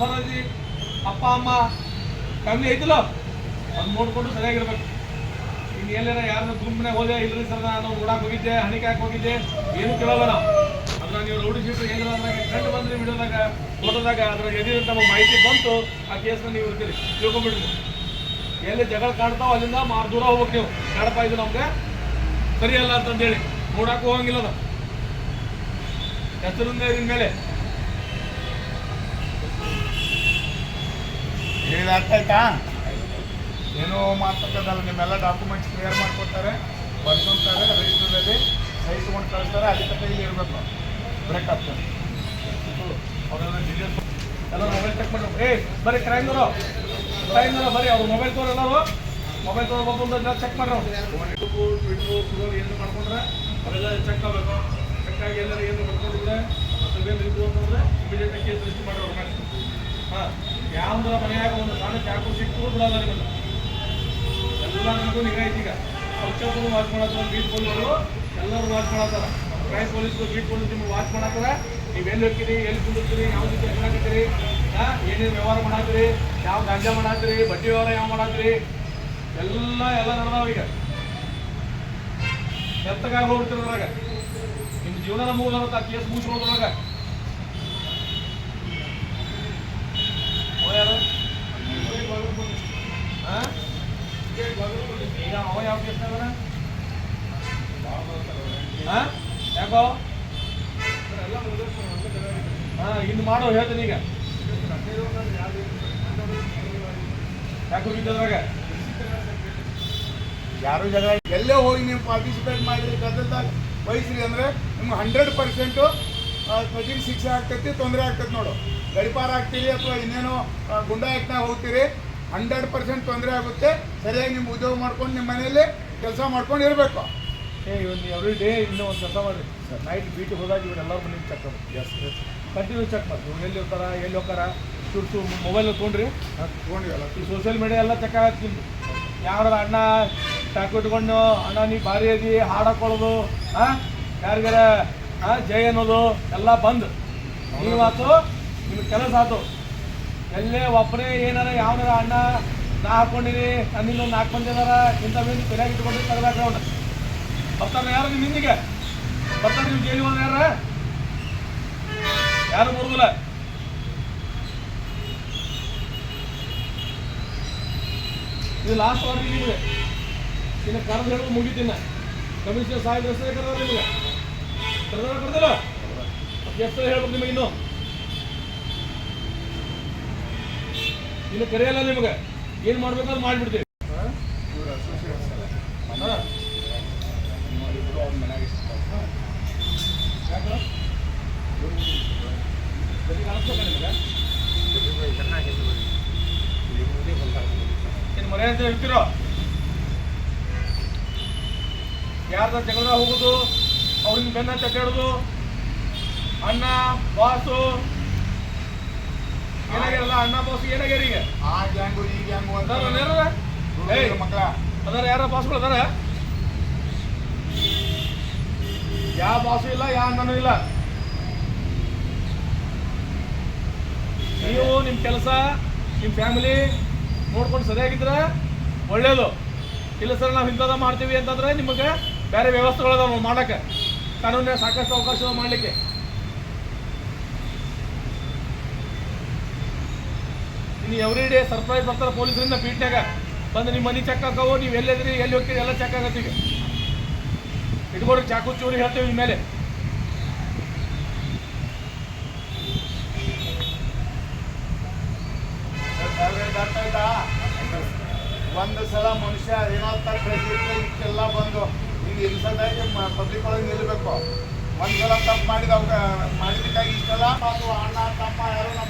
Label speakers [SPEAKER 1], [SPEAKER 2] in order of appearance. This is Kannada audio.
[SPEAKER 1] ಸೊಸರಾಜಿ ಅಪ್ಪ, ಅಮ್ಮ ಫ್ಯಾಮಿಲಿ ಐತಿಲ್ಲ ಅದು ನೋಡ್ಕೊಂಡು ಸರಿಯಾಗಿರ್ಬೇಕು. ಇನ್ನು ಎಲ್ಲೇನ ಯಾರನ್ನ ಗುಂಪಿನಾಗ ಹೋದೆ, ಇಲ್ರಿ ಸರ್, ನಾನು ನೋಡಕ್ ಹೋಗಿದ್ದೆ ಹಣಿಕಾಕ್ ಹೋಗಿದ್ದೆ, ಏನು ಕೇಳೋಲ್ಲ ನಾವು. ನೀವು ರೌಡಿ ಶೀಟ್ ಏನಿಲ್ಲ ಅದ್ರಾಗ ಕಂಡು ಬಂದ್ರಿ ವಿಡಿಯೋದಾಗ ಫೋಟೋದಾಗ ಅದ್ರ ಎದಿರಂತ ತಮ್ಮ ಮಾಹಿತಿ ಬಂತು, ಆ ಕೇಸ್ನ ನೀವು ಇರ್ತೀರಿ ತಿಳ್ಕೊಂಬಿಡ್ರಿ. ಎಲ್ಲಿ ಜಗಳ ಕಾಡ್ತಾವ ಅಲ್ಲಿಂದ ಮಾರು ದೂರ ಹೋಗ್ಬೇಕು ನೀವು. ಕಾಡಪ್ಪ ಇದು ನಮ್ಗೆ ಸರಿಯಲ್ಲ ಅಂತಂದೇಳಿ. ನೋಡಕ್ಕೂ ಹೋಗಂಗಿಲ್ಲ ಇದ್ರ ಮೇಲೆ.
[SPEAKER 2] ಹೇಳಿದ ಅರ್ಥ ಆಯ್ತಾ ಏನೋ ಮಾತುಕತೆದಲ್ಲ ನಿಮ್ಮೆಲ್ಲ ಡಾಕ್ಯುಮೆಂಟ್ಸ್ ಕ್ಲಿಯರ್ ಮಾಡ್ಕೊಡ್ತಾರೆ ಬರ್ಕೊಂತಾರೆ ರಿಜಿಸ್ಟ್ರಲ್ಲಿ ಸೈ ತೊಗೊಂಡು ಕಳಿಸ್ತಾರೆ, ಅದಕ್ಕೆ ತನಕ ಇಲ್ಲಿ ಇರಬೇಕು. ಬ್ರೇಕ್ ಆಗ್ತದೆ.
[SPEAKER 1] ಅವರೆಲ್ಲ ಡೀಟೇಲ್ಸ್ ಎಲ್ಲ ಮೊಬೈಲ್ ಚೆಕ್ ಮಾಡಿ ಏ, ಬರೀ ಕ್ರೈಮ್ನವರು ಕ್ರೈಮ್ನವರು ಬರೀ ಅವ್ರು ಮೊಬೈಲ್ ತೋರ್ ಎಲ್ಲರೂ. ಮೊಬೈಲ್ ತೋರ್ ಬಂದು ಚೆಕ್ ಮಾಡ್ರಿ. ಏನು ಮಾಡ್ಕೊಂಡ್ರೆ ಅವೆಲ್ಲ ಚೆಕ್ ಆಗಬೇಕು. ಚೆಕ್ ಆಗಿ ಎಲ್ಲರೂ ಏನು ಮಾಡ್ಕೊಂಡಿದ್ರೆ ಮತ್ತೆ ಏನು ಇದು ಅಂತಂದ್ರೆ ಇಮಿಡಿಯೇಟ್ ಕೇಸ್ ರಿಜಿಸ್ಟರ್ ಮಾಡಿ ಅವ್ರ ಮೇಲೆ. ಹಾಂ. ಯಾವ್ದಾರ ಮನೆಯಾಗ ಒಂದು ಸಣ್ಣ ಚಾಕು ಸಿಕ್ಕೂ ಬಿಡಲ್ಲ ನಮಗೂ ನಿಗಾ ಐತಿ ಈಗ. ಪಕ್ಷಕ್ಕೂ ವಾಚ್ ಮಾಡತ್ತಾರ ಬೀಟ್ ಪೊಲೀಸರು ಎಲ್ಲರೂ ವಾಚ್ ಮಾಡತ್ತಾರ. ಕ್ರೈಮ್ ಪೊಲೀಸರು ಬೀಟ್ ಪೊಲೀಸ್ ನಿಮ್ಗೆ ವಾಚ್ ಮಾಡತ್ತಾರ. ನೀವು ಎಲ್ಲಿ ಹೋಗ್ತೀರಿ, ಎಲ್ಲಿ ಕುಂದಿರ್ತೀರಿ ಯಾವ ರೀತಿ ಮಾಡಾಕತ್ತೀರಿ ಏನೇನು ವ್ಯವಹಾರ ಮಾಡಾತ್ರಿ ಯಾವ ಗಾಂಜಾ ಮಾಡತ್ತೀರಿ ಬಡ್ಡಿ ವ್ಯವಹಾರ ಯಾವ ಮಾಡತ್ತೀರಿ ಎಲ್ಲ ಎಲ್ಲ ನಡೆದಾವ ಈಗ. ಎತ್ತಗಾಗಿ ಹೋಗ್ಬಿಡ್ತಿರೋದ್ರಾಗ ನಿಮ್ಮ ಜೀವನ ಮುಗಿದ ಆ ಕೇಸ್ ಮುಗಿಸ್ಕೊಳ್ಳೋದ್ರಾಗ ಅವ ಯಾರು ಹಾ ಈಗ ಅವ ಯಾವ ಕೇಸ್ ಹಾ ಯಾಕೋ? ಹಾ ಇನ್ನು ಮಾಡೋ, ಹೇಳ್ತೀನಿ ಈಗ. ಯಾಕೆ ಹೋಗಿದ್ದದ್ರಾಗ
[SPEAKER 2] ಯಾರು ಜಗಳ ಎಲ್ಲೇ ಹೋಗಿ ನೀವು ಪಾರ್ಟಿಸಿಪೇಟ್ ಮಾಡಿರಿ ಗದ್ದಲ್ದಾಗ ವಹಿಸ್ರಿ ಅಂದರೆ ನಿಮ್ಗೆ ಹಂಡ್ರೆಡ್ ಪರ್ಸೆಂಟು ಕಠಿಣ ಶಿಕ್ಷೆ ಆಗ್ತೈತಿ, ತೊಂದರೆ ಆಗ್ತೈತಿ ನೋಡು. ಗಡಿಪಾರ ಆಗ್ತೀರಿ ಅಥವಾ ಇನ್ನೇನೋ ಗುಂಡಾ ಹೋಗ್ತೀರಿ ಹಂಡ್ರೆಡ್ ಪರ್ಸೆಂಟ್ ತೊಂದರೆ ಆಗುತ್ತೆ ಸರಿಯಾಗಿ ನಿಮ್ಮ ಉದ್ಯೋಗ ಮಾಡ್ಕೊಂಡು ನಿಮ್ಮ ಮನೆಯಲ್ಲಿ ಕೆಲಸ ಮಾಡ್ಕೊಂಡು ಇರಬೇಕು.
[SPEAKER 1] ಏ ಇವತ್ತು ಎವ್ರಿ ಡೇ ಇನ್ನೂ ಒಂದು ಕೆಲಸ ಮಾಡಿರಿ. ನೈಟ್ ಬೀಟಿಗೆ ಹೋದಾಗ ಇವರೆಲ್ಲರೂ ಮನೆಗೆ ಚೆಕ್ ಮಾಡಿ
[SPEAKER 2] ಎಸ್
[SPEAKER 1] ಕಂಟಿನ್ಯೂ ಚೆಕ್ ಮಾಡಿ ಇವ್ರು ಎಲ್ಲಿ ಹೋಗ್ತಾರ ಎಲ್ಲಿ ಹೋಗ್ತಾರ ಚುರ್ಸು ಮೊಬೈಲ್ ತೊಗೊಂಡ್ರಿ.
[SPEAKER 2] ತೊಗೊಂಡಿವಲ್ಲ
[SPEAKER 1] ಈ ಸೋಷಿಯಲ್ ಮೀಡಿಯಾ ಎಲ್ಲ ಚೆಕ್ ಆಗತ್ತೆ ನಿಮ್ದು ಯಾರ ಅಣ್ಣ ಟ್ಯಾಕ್ ಇಟ್ಕೊಂಡು ಅಣ್ಣ ನೀ ಭಾರಿ ಅದಿ ಹಾಡು ಹಾಕೊಳ್ಳೋದು ಹಾಂ ಯಾರಿಗಾರ ಹಾಂ ಜೈ ಅನ್ನೋದು ಎಲ್ಲ ಬಂದು. ನೀವಾತು ನಿಮ್ಗೆ ಕೆಲಸ ಆತು. ಎಲ್ಲೇ ಒಬ್ಬರೇ ಏನಾರ ಯಾವನಾರ ಅಣ್ಣ ನಾ ಹಾಕೊಂಡಿರಿ ನನ್ನಿಂದ ಒಂದು ನಾಲ್ಕು ಮಂದಿ ಅದಾರ, ಇಂಥ ಸರಿಯಾಗಿ ಇಟ್ಕೊಂಡು ತೆಗೆದಾಕ ಅವ್ನ ಬರ್ತಾರ ಯಾರು ನಿಮ್ಮ ಹಿಂದಿಗೆ? ಬರ್ತಾರ ನೀವು ಜೈಲಿ ಹೋದ್ರೆ ಯಾರ? ಯಾರು ಬರುದಿಲ್ಲ? ಇದು ಲಾಸ್ಟ್ ವಾರ್ನಿಂಗ್ ನಿಮಗೆ. ಇನ್ನು ಕರೆದು ಹೇಳೋದು ಮುಗಿತೀನ. ಕಮಿಷನರ್ ಸಾಹೇಬ್ ಹೆಸರೇ ಕರೆದ ನಿಮಗೆ? ಕರೆದ್ರೆ ಕರೆದಿಲ್ಲ? ಹೆಸರು ಹೇಳ್ಬೇಕು ನಿಮಗೆ ಇನ್ನು. ಇನ್ನು ಕರೆಯಲ್ಲ ನಿಮಗೆ. ಏನು ಮಾಡ್ಬೇಕಾದ್ರೆ ಮಾಡಿಬಿಡ್ತೀವಿ. ಹೇಳ್ತಿರೋ? ಯಾರ್ದ ಜಗಳ ಹೋಗುದು? ಅವ್ರಿಗೆ ಬೆನ್ನ ತಟ್ಟಾಡೋದು ಅಣ್ಣ, ಬಾಸು ಏನಾಗ್ಯಾರಲ್ಲ ಅಣ್ಣ ಬಾಸ್ ಏನಾಗ್ಯಾರ ಈಗ?
[SPEAKER 2] ಆ ಗ್ಯಾಂಗು ಈ ಗ್ಯಾಂಗು ಅಂತ
[SPEAKER 1] ಏಯ್
[SPEAKER 2] ಮಕ್ಕಳ.
[SPEAKER 1] ಅದಾರ ಯಾರ ಬಾಸ್ಗಳು ಅದಾರ? ಯಾವ ಬಾಸು ಇಲ್ಲ ಯಾವ ಅಣ್ಣನೂ ಇಲ್ಲ? ನೀವು ನಿಮ್ಮ ಕೆಲಸ ನಿಮ್ಮ ಫ್ಯಾಮಿಲಿ ನೋಡ್ಕೊಂಡು ಸರಿಯಾಗಿದ್ರೆ ಒಳ್ಳೇದು. ಇಲ್ಲ ಸರ್ ನಾವು ಇಂಥದ ಮಾಡ್ತೀವಿ ಅಂತಂದ್ರೆ ನಿಮಗೆ ಬೇರೆ ವ್ಯವಸ್ಥೆಗಳದಾವ ಮಾಡಕ್ಕೆ. ಕಾನೂನಿನ ಸಾಕಷ್ಟು ಅವಕಾಶ ಮಾಡಲಿಕ್ಕೆ. ಇನ್ನು ಎವ್ರಿ ಡೇ ಸರ್ಪ್ರೈಸ್ ಬರ್ತಾರೆ ಪೊಲೀಸರಿಂದ ಪೀಟ್ನಾಗ ಬಂದು ನಿಮ್ಮ ಮನೆ ಚೆಕ್ ಹಾಕವು ನೀವು ಎಲ್ಲಿದ್ರಿ ಎಲ್ಲಿ ಹೋಗ್ತೀರಿ, ಎಲ್ಲ ಚೆಕ್ ಆಗತ್ತೀವಿ ಈಗ. ಇಟ್ಕೊಡ್ರಿ, ಚಾಕು ಚೂರಿ ಹೇಳ್ತೀವಿ ನಿಮ್ಮ ಮೇಲೆ.
[SPEAKER 2] ಒಂದು ಸಲ ಮನುಷ್ಯ ಏನಾಗ್ತಾ ಬಂದು ಹಿಂಗೆ ಇಲ್ಸದಾಗಿ ಪಬ್ಲಿಕ್ ಒಳಗೆ ನಿಲ್ಲಬೇಕು ಒಂದು ಸಲ ತಪ್ಪು ಮಾಡಿದ ಮಾಡಿದಕ್ಕಾಗಿ ಇಷ್ಟೆಲ್ಲ ಅದು ಅಣ್ಣ, ತಮ್ಮ ಯಾರು ನಮ್ಮ